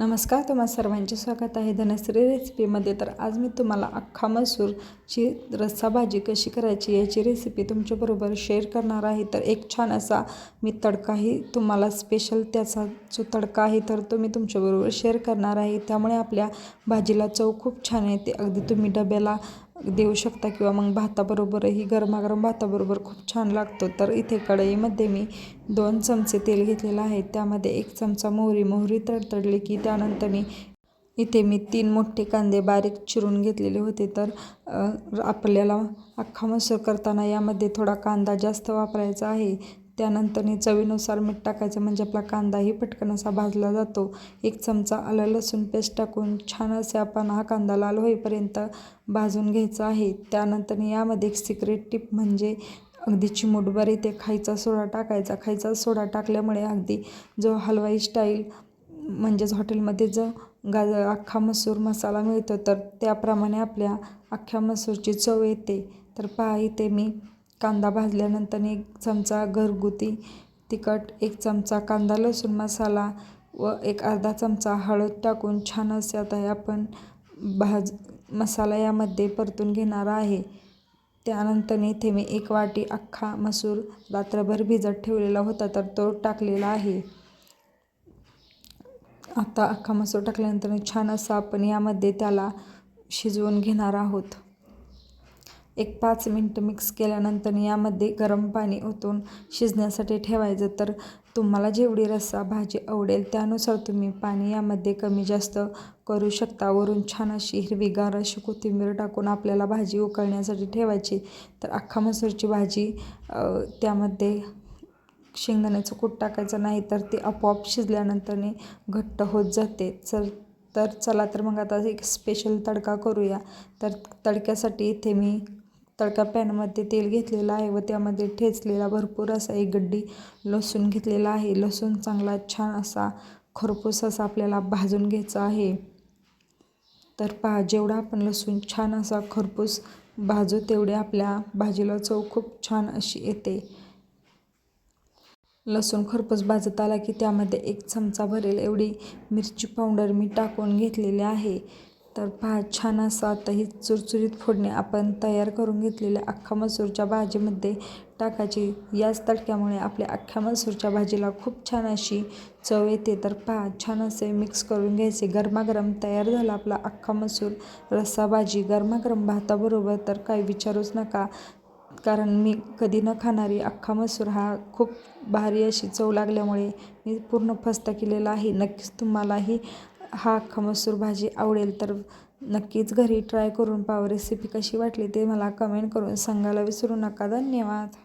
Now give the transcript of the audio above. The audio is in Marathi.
नमस्कार तुम्हा सर्वांचे स्वागत आहे धनश्री रेसिपीमध्ये तर आज मी तुम्हाला अख्खा मसूरची रस्सा भाजी कशी करायची याची रेसिपी तुमच्याबरोबर शेअर करणार आहे. तर एक छान असा मी तडकाही तुम्हाला स्पेशल त्याचा जो तडका आहे तर तो मी तुमच्याबरोबर शेअर करणार आहे. त्यामुळे आपल्या भाजीला चव खूप छान येते. अगदी तुम्ही डब्याला देऊ शकता किंवा मग भाताबरोबरही गरमागरम भाताबरोबर खूप छान लागतो. तर इथे कढईमध्ये मी दोन चमचे तेल घेतलेलं आहे. त्यामध्ये एक चमचा मोहरी मोहरी तडतडली की त्यानंतर मी इथे मी तीन मोठे कांदे बारीक चिरून घेतलेले होते. तर आपल्याला अख्खा मसूर करताना यामध्ये थोडा कांदा जास्त वापरायचा आहे. त्यानंतर चवीनुसार मीठ टाकायचं म्हणजे आपला कांदाही पटकन असा भाजला जातो. एक चमचा आलं लसूण पेस्ट टाकून छान असे आपण हा कांदा लाल होईपर्यंत भाजून घ्यायचा आहे. त्यानंतर यामध्ये एक सिक्रेट टिप म्हणजे अगदी चिमुटभर इथे खायचा सोडा टाकायचा. खायचा सोडा टाकल्यामुळे अगदी जो हलवाई स्टाईल म्हणजेच हॉटेलमध्ये जो गाज अख्खा मसूर मसाला मिळतो तर त्याप्रमाणे आपल्या अख्ख्या मसूरची चव येते. तर पहा इथे मी कांदा भाजल्यानंतर एक चमचा घरगुती तिखट एक चमचा कांदा लसूण मसाला व एक अर्धा चमचा हळद टाकून छान असे आता आपण भाज मसाला यामध्ये परतून घेणार आहे. त्यानंतर इथे मी एक वाटी अख्खा मसूर रात्रभर भिजत ठेवलेला होता तर तो टाकलेला आहे. आता अख्खा मसूर टाकल्यानंतर छान असं आपण यामध्ये त्याला शिजवून घेणार आहोत. एक पाच मिनटं मिक्स केल्यानंतर यामध्ये गरम पाणी ओतून शिजण्यासाठी ठेवायचं. तर तुम्हाला जेवढी रस्सा भाजी आवडेल त्यानुसार तुम्ही पाणी यामध्ये कमी जास्त करू शकता. वरून छान अशी हिरवीगार अशी कोथिंबीर टाकून आपल्याला भाजी उकळण्यासाठी ठेवायची. तर अख्खा मसूरची भाजी त्यामध्ये शेंगदाण्याचं कूट टाकायचं नाही तर ती आपोआप शिजल्यानंतरने घट्ट होत जाते. चल तर चला तर मग आता एक स्पेशल तडका करूया. तर तडक्यासाठी इथे मी तडका पॅनमध्ये तेल घेतलेलं आहे व त्यामध्ये ठेचलेला भरपूर असा एक गड्डी लसूण घेतलेला आहे. लसूण चांगला छान असा खरपूस असा आपल्याला भाजून घ्यायचा आहे. तर पहा जेवढा आपण लसूण छान असा खरपूस भाजू तेवढे आपल्या भाजीला चव खूप छान अशी येते. लसूण खरपूस भाजत आला की त्यामध्ये एक चमचा भरेल. एवढी मिरची पावडर मी टाकून घेतलेली आहे. तर पहा छान असं आता ही चुरचुरीत फोडणी आपण तयार करून घेतलेल्या अख्खा मसूरच्या भाजीमध्ये टाकायची. याच तडक्यामुळे आपल्या अख्ख्या मसूरच्या भाजीला खूप छान अशी चव येते. तर पहा छान असे मिक्स करून घ्यायचे. गरमागरम तयार झाला आपला अख्खा मसूर. रस्सा भाजी गरमागरम भाताबरोबर तर काही विचारूच नका. कारण मी कधी न खाणारी अख्खा मसूर हा खूप भारी अशी चव लागल्यामुळे मी पूर्ण फस्ता केलेला आहे. नक्कीच तुम्हालाही हा अख्खा मसूर भाजी आवडेल तर नक्कीच घरी ट्राय करून पाव रेसिपी कशी वाटली ते मला कमेंट करून सांगायला विसरू नका. धन्यवाद.